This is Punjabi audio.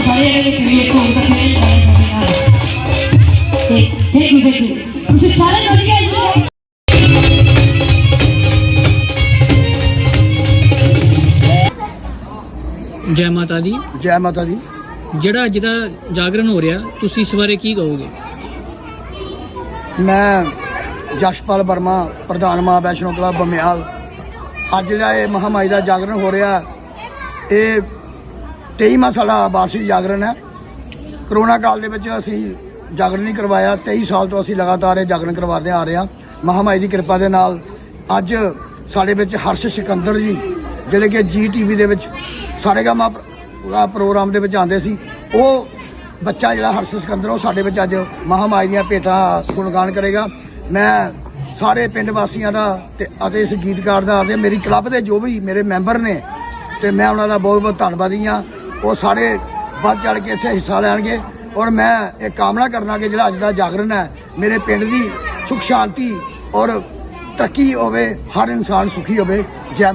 ਸਾਰੇ ਜਿਹੜੇ ਕਰੀਏ ਤੋਂ ਤੇ ਤੁਸੀਂ ਸਾਰੇ ਜੀ ਜੈ ਮਾਤਾ ਦੀ। ਜੈ ਮਾਤਾ ਦੀ। ਜਿਹੜਾ ਅੱਜ ਦਾ ਜਾਗਰਣ ਹੋ ਰਿਹਾ ਤੁਸੀਂ ਇਸ ਬਾਰੇ ਕੀ ਕਹੋਗੇ? ਮੈਂ ਜਸ਼ਪਾਲ ਵਰਮਾ ਪ੍ਰਧਾਨ ਮਾਂ ਵੈਸ਼ਨੋ ਕਲੱਬ ਬਮਿਆਲ। ਅੱਜ ਜਿਹੜਾ ਇਹ ਮਹਾਮਾਈ ਦਾ ਜਾਗਰਣ ਹੋ ਰਿਹਾ ਇਹ 23ਵਾਂ ਸਾਡਾ ਵਾਰਸ਼ਿਕ ਜਾਗਰਣ ਹੈ। ਕਰੋਨਾ ਕਾਲ ਦੇ ਵਿੱਚ ਅਸੀਂ ਜਾਗਰਣ ਨਹੀਂ ਕਰਵਾਇਆ। 23 ਸਾਲ ਤੋਂ ਅਸੀਂ ਲਗਾਤਾਰ ਇਹ ਜਾਗਰਣ ਕਰਵਾਉਂਦੇ ਆ ਰਹੇ ਹਾਂ। ਮਹਾਮਾਈ ਦੀ ਕਿਰਪਾ ਦੇ ਨਾਲ ਅੱਜ ਸਾਡੇ ਵਿੱਚ ਹਰਸ਼ ਸਿਕੰਦਰ ਜੀ, ਜਿਹੜੇ ਕਿ ਜੀ ਟੀਵੀ ਦੇ ਵਿੱਚ ਸਾਰੇਗਾਮਾ ਪ੍ਰ- ਪ੍ਰੋਗਰਾਮ ਦੇ ਵਿੱਚ ਆਉਂਦੇ ਸੀ। ਉਹ ਬੱਚਾ ਜਿਹੜਾ ਹਰਸ਼ ਸਿਕੰਦਰ, ਉਹ ਸਾਡੇ ਵਿੱਚ ਅੱਜ ਮਹਾਮਾਈ ਦੀਆਂ ਭੇਟਾਂ ਗੁਣਗਾਨ ਕਰੇਗਾ। ਮੈਂ ਸਾਰੇ ਪਿੰਡ ਵਾਸੀਆਂ ਦਾ ਤੇ ਅਤੇ ਇਸ ਗੀਤਕਾਰ ਦਾ ਅਤੇ ਮੇਰੀ ਕਲੱਬ ਦੇ ਜੋ ਵੀ ਮੇਰੇ ਮੈਂਬਰ ਨੇ ਤੇ ਮੈਂ ਉਹਨਾਂ ਦਾ ਬਹੁਤ ਬਹੁਤ ਧੰਨਵਾਦੀ ਹਾਂ। ਉਹ ਸਾਰੇ ਵੱਧ ਚੜ ਕੇ ਇੱਥੇ ਹਿੱਸਾ ਲੈਣਗੇ। ਔਰ ਮੈਂ ਇਹ ਕਾਮਨਾ ਕਰਨਾ ਕਿ ਜਿਹੜਾ ਅੱਜ ਦਾ ਜਾਗਰਣ ਹੈ, ਮੇਰੇ ਪਿੰਡ ਦੀ ਸੁਖ ਸ਼ਾਂਤੀ ਔਰ ਤਰੱਕੀ ਹੋਵੇ, ਹਰ ਇਨਸਾਨ ਸੁਖੀ ਹੋਵੇ। ਜੈ